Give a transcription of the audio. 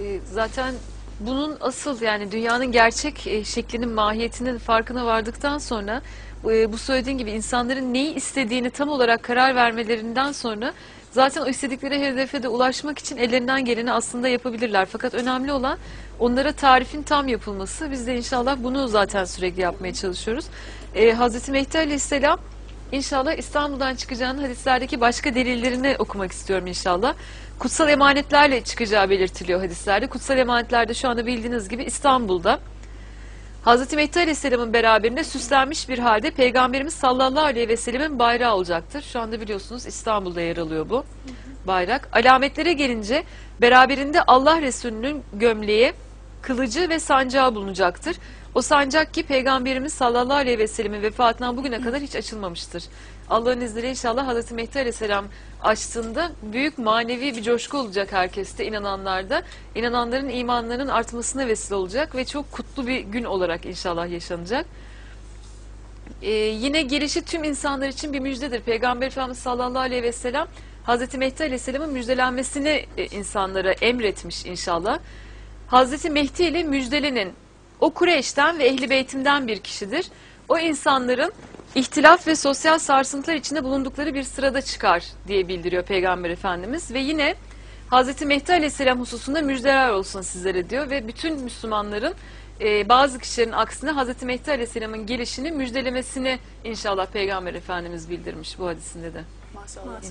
E, zaten bunun asıl yani dünyanın gerçek e, şeklinin mahiyetinin farkına vardıktan sonra e, bu söylediğin gibi insanların neyi istediğini tam olarak karar vermelerinden sonra zaten o istedikleri hedefe de ulaşmak için ellerinden geleni aslında yapabilirler. Fakat önemli olan onlara tarifin tam yapılması. Biz de inşallah bunu zaten sürekli yapmaya çalışıyoruz. E, Hazreti Mehdi Aleyhisselam İnşallah İstanbul'dan çıkacağının hadislerdeki başka delillerini okumak istiyorum inşallah. Kutsal emanetlerle çıkacağı belirtiliyor hadislerde. Kutsal emanetlerde şu anda bildiğiniz gibi İstanbul'da. Hazreti Mehdi Aleyhisselam'ın beraberinde süslenmiş bir halde Peygamberimiz sallallahu aleyhi ve sellemin bayrağı olacaktır. Şu anda biliyorsunuz İstanbul'da yer alıyor bu bayrak. Alametlere gelince beraberinde Allah Resulü'nün gömleği, kılıcı ve sancağı bulunacaktır. O sancak ki Peygamberimiz sallallahu aleyhi ve sellemin vefatından bugüne kadar hiç açılmamıştır. Allah'ın izniyle inşallah Hazreti Mehdi aleyhisselam açtığında büyük manevi bir coşku olacak herkeste, inananlarda. İnananların imanlarının artmasına vesile olacak ve çok kutlu bir gün olarak inşallah yaşanacak. Ee, yine gelişi tüm insanlar için bir müjdedir. Peygamber Efendimiz sallallahu aleyhi ve sellem Hazreti Mehdi aleyhisselamın müjdelenmesini e, insanlara emretmiş inşallah. Hazreti Mehdi ile müjdelenin o Kureyş'ten ve Ehli Beytim'den bir kişidir. O insanların ihtilaf ve sosyal sarsıntılar içinde bulundukları bir sırada çıkar diye bildiriyor Peygamber Efendimiz. Ve yine Hazreti Mehdi Aleyhisselam hususunda müjdeler olsun sizlere diyor ve bütün Müslümanların e, bazı kişilerin aksine Hazreti Mehdi Aleyhisselam'ın gelişini müjdelemesini inşallah Peygamber Efendimiz bildirmiş bu hadisinde de. Maşallah.